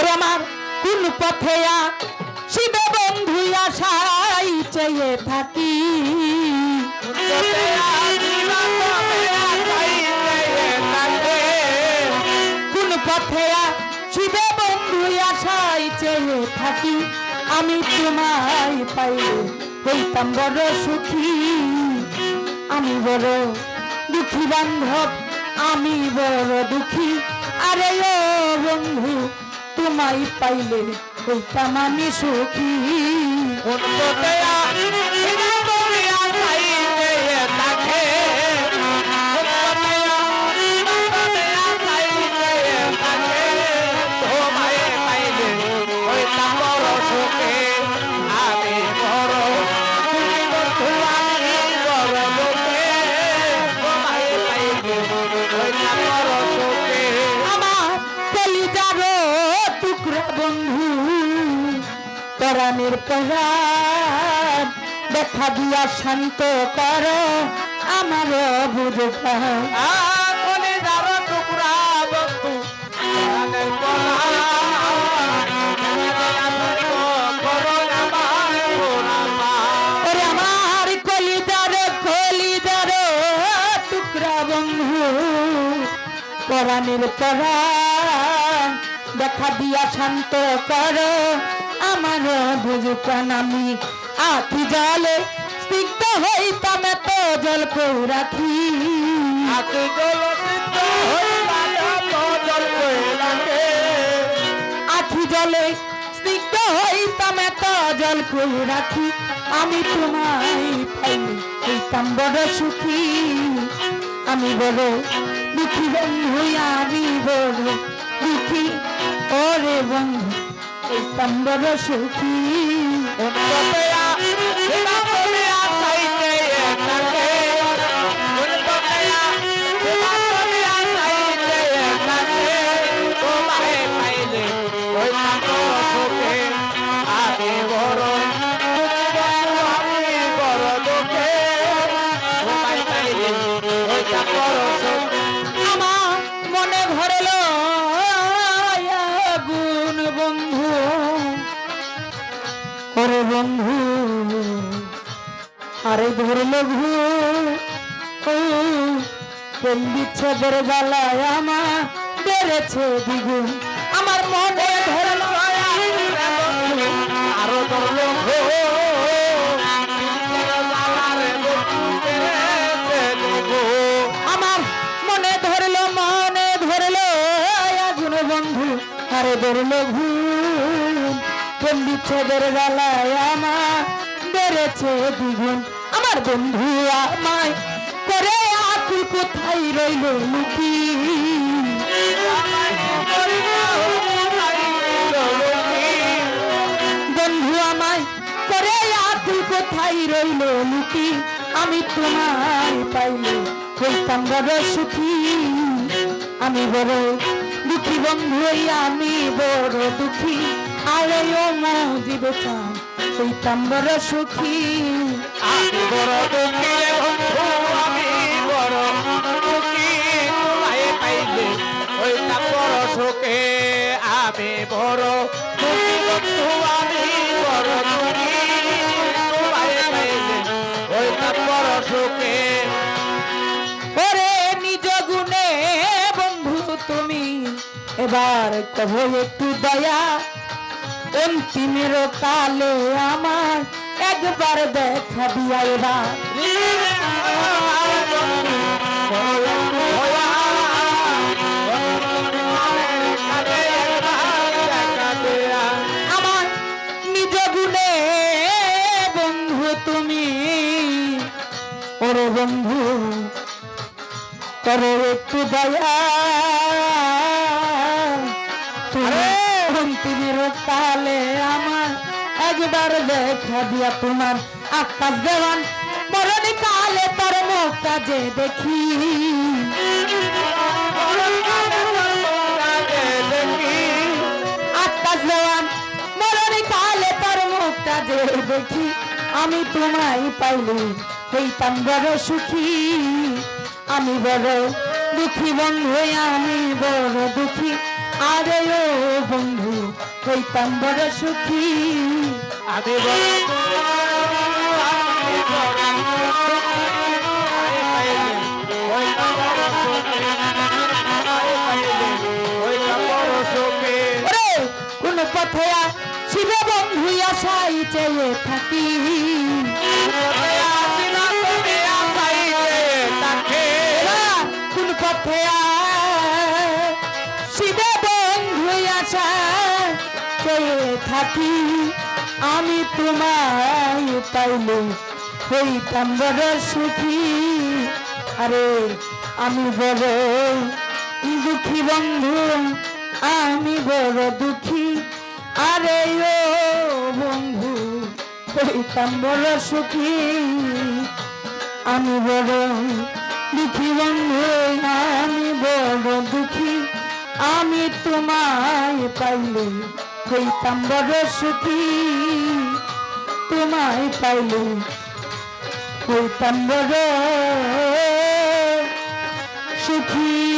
ওরে আমার, কোন পথে শিবে বন্ধু আশাই চেয়ে থাকি। কোন পথে শিবে বন্ধু আশাই চেয়ে থাকি। আমি তোমায় পাইলে হইতাম বড় সুখী। আমি বড় দুঃখী বান্ধব, আমি বড় দুঃখী। আরে ও বন্ধু তোমায় পাইলে হইতাম আমি সুখী। বন্ধু পরাণের পরাণ দেখা দিয়া শান্ত কর আমার বন্ধু পরাণের পরাণ দেখা দিয়া শান্ত কর। আমার বুঝকান আমি আখি জলে স্নিগ্ধ হইতাম এত জল রাখি আখি জলে স্নিগ্ধ হইতাম এত জল রাখি আমি তোমায় পাইলে হইতাম বড় সুখী। আমি বড় দুঃখী বন্ধু আমি বড় হইতাম সুখী আমার বন্ধু। আরে ধরলো ঘু প্রেম বিচ্ছেদের বেলায় আমার বেড়েছে দ্বিগুণ। আমার মনে ধরলো আরও ধরলো আমার মনে ধরলো মনে ধরলো আগুন বন্ধু। আরে ধরলো ঘুম প্রেম বিচ্ছেদের বেলায় আমার বেড়েছে দ্বিগুণ। আমার বন্ধু আমায় করে আকুল কোথায় রইল লুকি? বন্ধু আমায় করে আকুল কোথায় রইল লুকি? আমি তোমায় পাইলে হইতাম বড় সুখী। আমি বড় দুঃখী বন্ধু আমি বড় দুঃখী। আরে ও হইতাম বড় সুখী। আমি বড় দুঃখী রে বন্ধু আমি বড় দুঃখী। তোমায় পাইলে হইতাম বড় সুখে। আমি বড় দুঃখী বন্ধু আমি বড় দুঃখী। তোমায় পাইলে হইতাম বড় সুখে। ওরে নিজ গুণে বন্ধু তুমি এবার কহ একটু দয়া। অন্তিমের কালে আমার একবার দেখা দিয়া এবার আমার নিজ গুণে বন্ধু তুমি, ওরে বন্ধু, করো একটু দয়া। অন্তিমের কালে আমার একবার দেখা দিয়া তোমার আকাশ দেওয়ান। মরণ কালে তোর মুখ কাজে দেখি। আকাশ দেওয়ান মরণ কালে তোর মুখ কাজে দেখি। আমি তোমায় পাইলে হইতাম বড় সুখী। আমি বড় দুঃখী বন্ধু, আমি বড় দুঃখী। আরে ও বন্ধু হইতাম বড় সুখী আমি কোন পথে শিব বন্ধু আশাই চেয়ে থাকি কোন পথে চেয়ে থাকি, আমি তোমায় পাইলে হইতাম বড় সুখী। আরে আমি বড় দুঃখী বন্ধু, আমি বড় দুঃখী। আরে ও বন্ধু হইতাম বড় সুখী। আমি বড় দুঃখী বন্ধু, আমি বড় দুঃখী। আমি তোমায় পাইলে হইতাম বড় সুখী তোমায় পাইলে হইতাম বড় সুখী